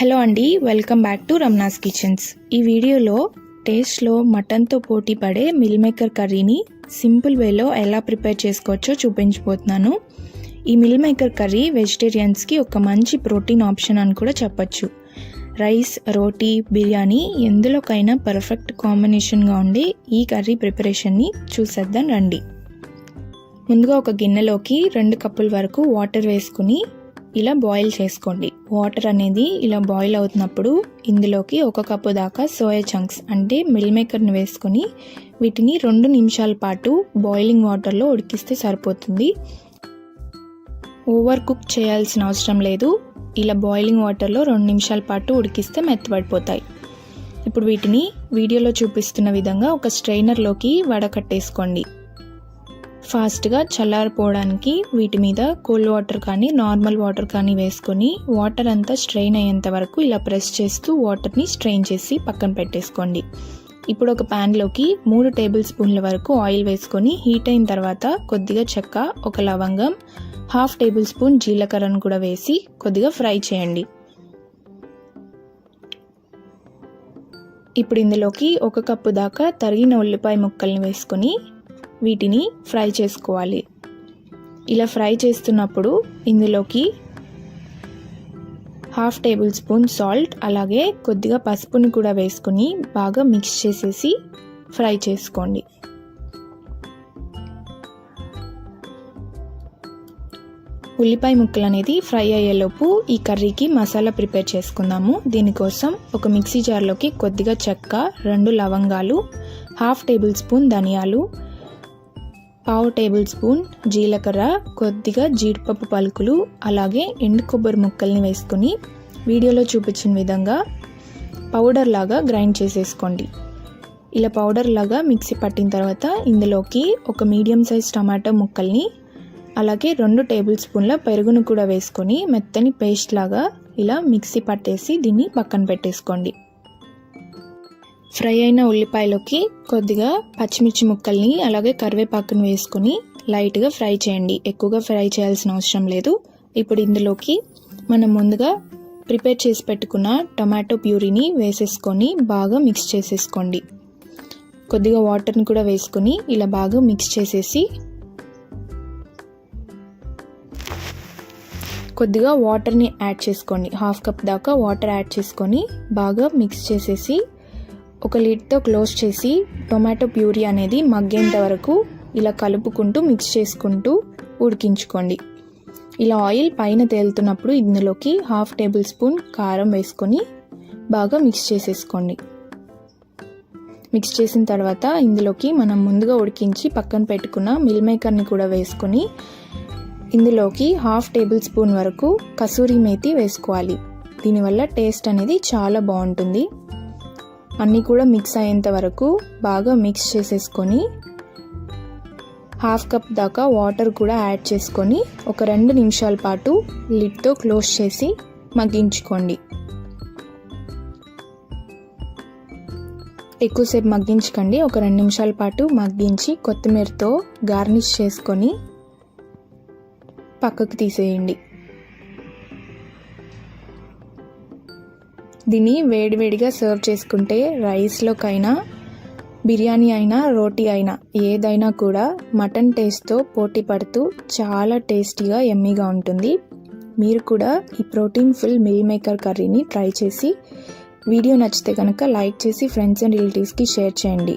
Hello అండి welcome back to Ramna's kitchens. ఈ వీడియోలో టేస్ట్లో మటన్తో పోటీ పడే మిల్ మేకర్ కర్రీని సింపుల్ వేలో ఎలా ప్రిపేర్ చేసుకోవచ్చో చూపించబోతున్నాను. ఈ మిల్ మేకర్ కర్రీ వెజిటేరియన్స్కి ఒక మంచి ప్రోటీన్ ఆప్షన్ అని కూడా చెప్పచ్చు. రైస్ రోటీ బిర్యానీ ఎందులోకైనా పర్ఫెక్ట్ కాంబినేషన్గా ఉండే ఈ కర్రీ ప్రిపరేషన్ని చూసేద్దాం రండి. ముందుగా ఒక గిన్నెలోకి రెండు కప్పుల వరకు వాటర్ వేసుకుని ఇలా బాయిల్ చేసుకోండి. వాటర్ అనేది ఇలా బాయిల్ అవుతున్నప్పుడు ఇందులోకి ఒక కప్పు దాకా సోయా చంక్స్ అంటే మిల్ మేకర్ని వేసుకొని వీటిని రెండు నిమిషాల పాటు బాయిలింగ్ వాటర్లో ఉడికిస్తే సరిపోతుంది. ఓవర్ కుక్ చేయాల్సిన అవసరం లేదు. ఇలా బాయిలింగ్ వాటర్లో రెండు నిమిషాల పాటు ఉడికిస్తే మెత్తబడిపోతాయి. ఇప్పుడు వీటిని వీడియోలో చూపిస్తున్న విధంగా ఒక స్ట్రైనర్లోకి వడకట్టేసుకోండి. ఫాస్ట్గా చల్లారిపోవడానికి వీటి మీద కోల్డ్ వాటర్ కానీ నార్మల్ వాటర్ కానీ వేసుకొని వాటర్ అంతా స్ట్రెయిన్ అయ్యేంత వరకు ఇలా ప్రెస్ చేస్తూ వాటర్ని స్ట్రెయిన్ చేసి పక్కన పెట్టేసుకోండి. ఇప్పుడు ఒక ప్యాన్లోకి మూడు టేబుల్ స్పూన్ల వరకు ఆయిల్ వేసుకొని హీట్ అయిన తర్వాత కొద్దిగా చెక్క ఒక లవంగం హాఫ్ టేబుల్ స్పూన్ జీలకర్రను కూడా వేసి కొద్దిగా ఫ్రై చేయండి. ఇప్పుడు ఇందులోకి ఒక కప్పు దాకా తరిగిన ఉల్లిపాయ ముక్కల్ని వేసుకొని వీటిని ఫ్రై చేసుకోవాలి. ఇలా ఫ్రై చేస్తున్నప్పుడు ఇందులోకి హాఫ్ టేబుల్ స్పూన్ సాల్ట్ అలాగే కొద్దిగా పసుపుని కూడా వేసుకుని బాగా మిక్స్ చేసేసి ఫ్రై చేసుకోండి. ఉల్లిపాయ ముక్కలు అనేది ఫ్రై అయ్యేలోపు ఈ కర్రీకి మసాలా ప్రిపేర్ చేసుకుందాము. దీనికోసం ఒక మిక్సీ జార్లోకి కొద్దిగా చెక్క రెండు లవంగాలు హాఫ్ టేబుల్ స్పూన్ ధనియాలు పావు టేబుల్ స్పూన్ జీలకర్ర కొద్దిగా జీడిపప్పు పలుకులు అలాగే ఎండు కొబ్బరి ముక్కల్ని వేసుకొని వీడియోలో చూపించిన విధంగా పౌడర్ లాగా గ్రైండ్ చేసేసుకోండి. ఇలా పౌడర్ లాగా మిక్సీ పట్టిన తర్వాత ఇందులోకి ఒక మీడియం సైజ్ టమాటో ముక్కల్ని అలాగే రెండు టేబుల్ స్పూన్ల పెరుగును కూడా వేసుకొని మెత్తని పేస్ట్ లాగా ఇలా మిక్సీ పట్టేసి దీన్ని పక్కన పెట్టేసుకోండి. ఫ్రై అయిన ఉల్లిపాయలోకి కొద్దిగా పచ్చిమిర్చి ముక్కల్ని అలాగే కరివేపాకును వేసుకొని లైట్గా ఫ్రై చేయండి. ఎక్కువగా ఫ్రై చేయాల్సిన అవసరం లేదు. ఇప్పుడు ఇందులోకి మనం ముందుగా ప్రిపేర్ చేసి పెట్టుకున్న టమాటో ప్యూరీని వేసేసుకొని బాగా మిక్స్ చేసేసుకోండి. కొద్దిగా వాటర్ని కూడా వేసుకొని ఇలా బాగా మిక్స్ చేసేసి కొద్దిగా వాటర్ని యాడ్ చేసుకోండి. హాఫ్ కప్ దాకా వాటర్ యాడ్ చేసుకొని బాగా మిక్స్ చేసేసి ఒక లిడ్తో క్లోజ్ చేసి టొమాటో ప్యూరీ అనేది మగ్గేంత వరకు ఇలా కలుపుకుంటూ మిక్స్ చేసుకుంటూ ఉడికించుకోండి. ఇలా ఆయిల్ పైన తేలుతున్నప్పుడు ఇందులోకి హాఫ్ టేబుల్ స్పూన్ కారం వేసుకొని బాగా మిక్స్ చేసేసుకోండి. మిక్స్ చేసిన తర్వాత ఇందులోకి మనం ముందుగా ఉడికించి పక్కన పెట్టుకున్న మిల్ మేకర్ని కూడా వేసుకొని ఇందులోకి హాఫ్ టేబుల్ స్పూన్ వరకు కసూరి మేతి వేసుకోవాలి. దీనివల్ల టేస్ట్ అనేది చాలా బాగుంటుంది. అన్నీ కూడా మిక్స్ అయ్యేంత వరకు బాగా మిక్స్ చేసేసుకొని హాఫ్ కప్ దాకా వాటర్ కూడా యాడ్ చేసుకొని ఒక రెండు నిమిషాల పాటు లిడ్తో క్లోజ్ చేసి మగ్గించుకోండి. ఎక్కువసేపు మగ్గించకండి. ఒక రెండు నిమిషాల పాటు మగ్గించి కొత్తిమీరతో గార్నిష్ చేసుకొని పక్కకు తీసేయండి. దీన్ని వేడివేడిగా సర్వ్ చేసుకుంటే రైస్లోకైనా బిర్యానీ అయినా రోటీ అయినా ఏదైనా కూడా మటన్ టేస్ట్తో పోటీ పడుతూ చాలా టేస్టీగా ఎమ్మీగా ఉంటుంది. మీరు కూడా ఈ ప్రోటీన్ ఫుల్ మిల్ మేకర్ కర్రీని ట్రై చేసి వీడియో నచ్చితే కనుక లైక్ చేసి ఫ్రెండ్స్ అండ్ రిలేటివ్స్కి షేర్ చేయండి.